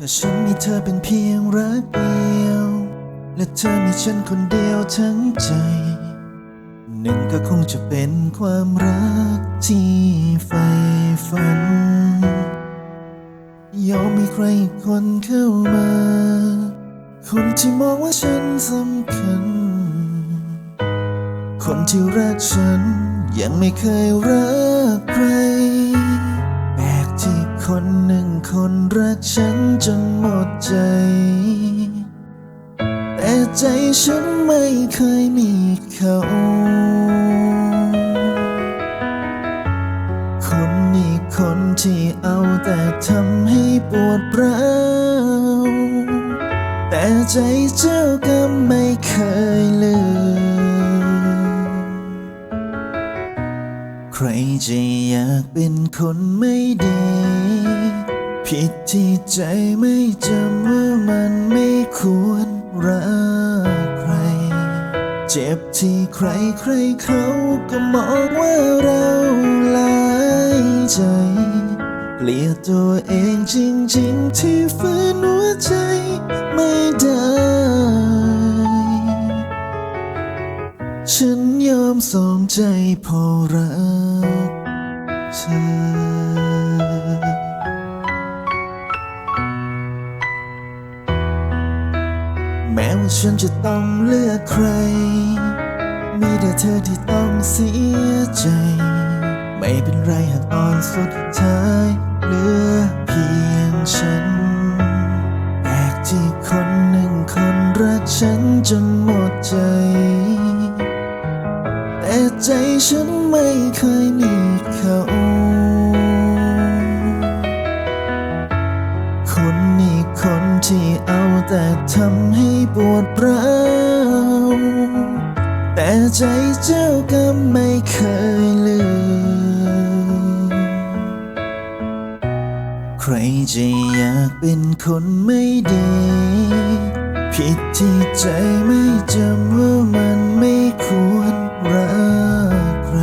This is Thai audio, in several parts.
ถ้าฉันมีเธอเป็นเพียงรักเดียว และเธอมีฉันคนเดียวทั้งใจ หนึ่งก็คงจะเป็นความรักที่ใฝ่ฝัน ยอมมีใครคนเข้ามา คนที่มองว่าฉันสำคัญ คนที่รักฉันยังไม่เคยรักใคร คนรักฉันจนหมดใจ แต่ใจฉันไม่เคยมีเขา คนนี้คนที่เอาแต่ทำให้ปวดร้าวแต่ใจเจ้าก็ไม่เคยลืมใครจะอยากเป็นคนไม่ดี ผิดที่ใจไม่จำว่ามันไม่ควรรักใคร เจ็บที่ใครใครเขาก็มองว่าเราลายใจเกลียดตัวเองจริงๆ ที่ฝืนหัวใจไม่ได้ ฉันยอมสองใจพอรักเธอ แม้ว่าฉันจะต้องเลือกใคร มีแต่เธอที่ต้องเสียใจ ไม่เป็นไรหากตอนสุดท้ายเหลือเพียงฉันแปลกที่คนหนึ่งคนรักฉันจนหมดใจ แต่ใจฉันไม่เคยมีเขา ที่เอาแต่ทำให้ปวดร้าวแต่ใจเจ้าก็ไม่เคยลืม ใครจะอยากเป็นคนไม่ดี ผิดที่ใจไม่จำว่ามันไม่ควรรักใคร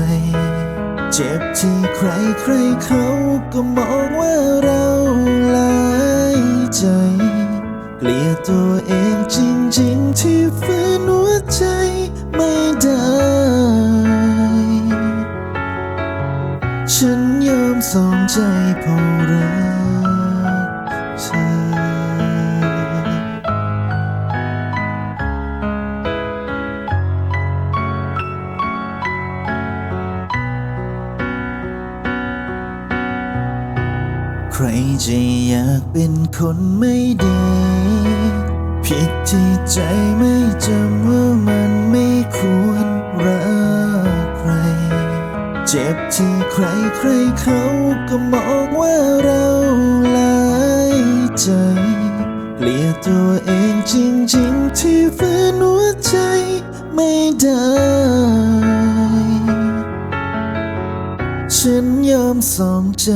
เจ็บที่ใครใครเขาก็มองว่าเราหลายใจ ลียดตัวเองจริงๆ ที่ฝืนหัวใจไม่ได้ ฉันยอมสองใจพอรักเธอ ใครจะอยากเป็นคนไม่ดี ผิดที่ใจไม่จำว่ามันไม่ควรรักใคร เจ็บที่ใครใครเขาก็มองว่าเราหลายใจเกลียดตัวเองจริงๆ ที่ฝืนหัวใจไม่ได้ ฉันยอมสองใจ